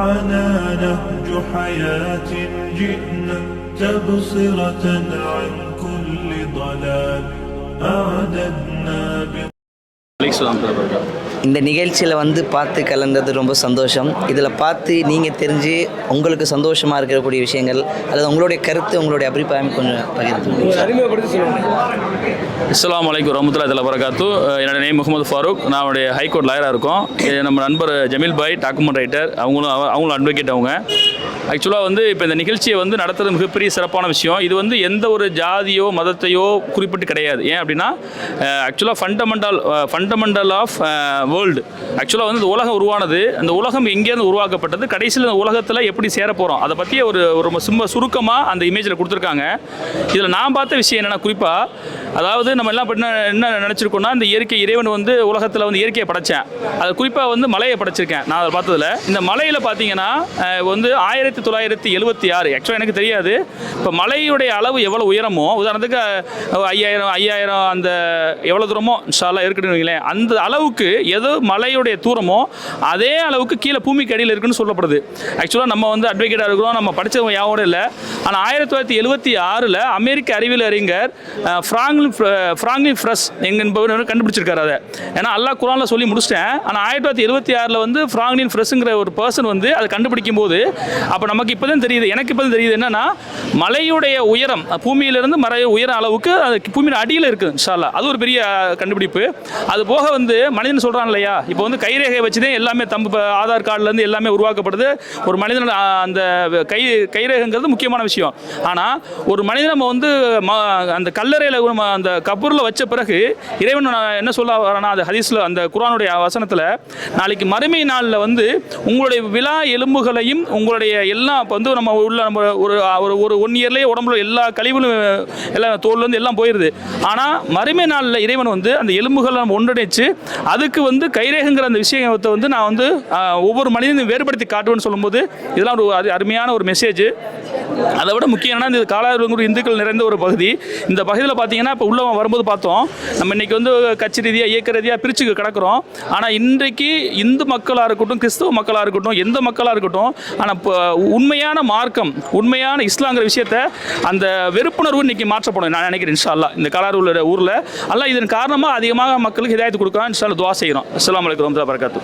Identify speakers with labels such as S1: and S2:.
S1: معنا نهج حياة جئنا تبصرة عن كل ضلال أعددنا
S2: அலிஸ்லாம்
S3: இந்த நிகழ்ச்சியில் வந்து பார்த்து கலந்தது ரொம்ப சந்தோஷம் இதில் பார்த்து நீங்கள் தெரிஞ்சு உங்களுக்கு சந்தோஷமாக இருக்கக்கூடிய விஷயங்கள் அல்லது உங்களுடைய கருத்து உங்களுடைய அபிப்பிராயம் கொஞ்சம் பகிர்ந்து
S2: இஸ்லாம் வலைக்கம் ரஹமத்துல்லா தலா வரகாத்து என்னோட நேம் முகமது ஃபாரூக். நான் அவருடைய ஹைகோர்ட் லாயராக இருக்கோம். நம்ம நண்பர் ஜமீல் பாய் டாக்குமெண்ட் ரைட்டர் அவங்களும் அவங்களும் அட்வொகேட் அவங்க. ஆக்சுவலாக வந்து இப்போ இந்த நிகழ்ச்சியை வந்து நடத்துறது மிகப்பெரிய சிறப்பான விஷயம். இது வந்து எந்த ஒரு ஜாதியோ மதத்தையோ குறிப்பிட்டு கிடையாது. ஏன் அப்படின்னா ஆக்சுவலாக ஃபண்டமெண்டல் ஃபண்டமெண்டல் ஆஃப் வேர்ல்டு ஆக்சுவலாக வந்து இந்த உலகம் உருவானது அந்த உலகம் எங்கேருந்து உருவாக்கப்பட்டது. கடைசியில் இந்த உலகத்தில் எப்படி சேர போகிறோம் அதை பற்றிய ஒரு ஒரு சும்மா சுருக்கமாக அந்த இமேஜில் கொடுத்துருக்காங்க. இதில் நான் பார்த்த விஷயம் என்னென்னா குறிப்பாக அதாவது நம்ம எல்லாம் பண்ண என்ன நினச்சிருக்கோம்னா இந்த இயற்கை இறைவன் வந்து உலகத்தில் வந்து இயற்கையை படைச்சேன். அது குறிப்பாக வந்து மலையை படைச்சிருக்கேன் நான் அதை பார்த்ததுல. இந்த மலையில் பார்த்தீங்கன்னா வந்து ஆயிரத்தி தொள்ளாயிரத்தி எழுபத்தி ஆறு. ஆக்சுவலாக எனக்கு தெரியாது. இப்போ மலையுடைய அளவு எவ்வளோ உயரமோ உதாரணத்துக்கு ஐயாயிரம் ஐயாயிரம் அந்த எவ்வளோ தூரமோ ஷாலாக இருக்குன்னு வைங்களேன். அந்த அளவுக்கு எது மலையுடைய தூரமோ அதே அளவுக்கு கீழே பூமிக்கு அடியில் இருக்குன்னு சொல்லப்படுது. ஆக்சுவலாக நம்ம வந்து அட்வொகேட்டாக இருக்கிறோம் நம்ம படித்தவங்க யாவோட இல்லை. ஆனால் ஆயிரத்தி தொள்ளாயிரத்தி எழுபத்தி ஆறில் அமெரிக்க அறிவியல் அறிஞர் ஃப்ராங்க் ஃப்ராங்க்லின் ஃப்ராங்க்லின் ஃப்ரெஸ் எங்க என்பவர் கண்டுபிடிச்சிருக்காரு அதை. ஏன்னா அல்லாஹ் குரானில் சொல்லி முடிச்சிட்டேன். ஆனால் ஆயிரத்தி தொள்ளாயிரத்தி எழுபத்தி ஆறில் வந்து ஃப்ராங்க்லின் ஃப்ரெஸ்ங்கிற ஒரு பர்சன் வந்து அதை கண்டுபிடிக்கும் போது அப்போ நமக்கு இப்போ தான் தெரியுது எனக்கு இப்போ தான் தெரியுது என்னன்னா மலையுடைய உயரம் பூமியிலிருந்து மறைய உயரம் அளவுக்கு அது பூமியின் அடியில் இருக்குது இன்ஷால்லா அது ஒரு பெரிய கண்டுபிடிப்பு. அது போக வந்து மனிதன் சொல்கிறான் இல்லையா இப்போ வந்து கைரேகை வச்சு தான் எல்லாமே தம்பு ஆதார் கார்டுலேருந்து எல்லாமே உருவாக்கப்படுது. ஒரு மனிதனோட அந்த கை கைரேகைங்கிறது முக்கியமான விஷயம். ஆனால் ஒரு மனிதன் நம்ம வந்து ம அந்த கல்லறையில் அந்த கபூரில் வச்ச பிறகு இறைவன் நான் என்ன சொல்ல வரேன்னா அது ஹதீஸில் அந்த குரானுடைய வசனத்தில் நாளைக்கு மறுமை நாளில் வந்து உங்களுடைய விழா எலும்புகளையும் உங்களுடைய எல்லா இப்போ வந்து நம்ம உள்ள நம்ம ஒரு ஒரு ஒரு ஒன் இயர்லேயே உடம்புல எல்லா கழிவுகளும் எல்லாம் தோல்லேருந்து எல்லாம் போயிடுது ஆனால் மறுமை நாளில் இறைவன் வந்து அந்த எலும்புகளை நம்ம ஒன்றிணைச்சு அதுக்கு வந்து கைரேகங்கிற அந்த விஷயத்தை வந்து நான் வந்து ஒவ்வொரு மனிதனையும் வேறுபடுத்தி காட்டுவேன்னு சொல்லும்போது இதெல்லாம் ஒரு அருமையான ஒரு மெசேஜ் அதை விட முக்கியம் என்னன்னா இந்த காலாரூர் இந்துக்கள் நிறைந்த ஒரு பகுதி. இந்த பகுதியில் பார்த்தீங்கன்னா இப்போ உள்ள வரும்போது பார்த்தோம் நம்ம இன்னைக்கு வந்து கட்சி ரீதியாக இயக்க ரீதியாக பிரிச்சு கிடக்கிறோம். ஆனால் இன்றைக்கு இந்து மக்களாக இருக்கட்டும் கிறிஸ்தவ மக்களாக இருக்கட்டும் எந்த மக்களாக இருக்கட்டும் ஆனால் இப்போ உண்மையான மார்க்கம் உண்மையான இஸ்லாங்கிற விஷயத்த அந்த வெறுப்புணர்வு இன்னைக்கு மாற்றப்படும் நான் நினைக்கிறேன் இன்ஷா அல்லாஹ் இந்த காலாரூர் ஊரில். அல்ல இதன் காரணமாக அதிகமாக மக்களுக்கு ஹிதாயத்து கொடுக்கலாம் இன்ஷா துவா செய்கிறோம் அஸ்லாம் வலைக்கம் வரகாத்து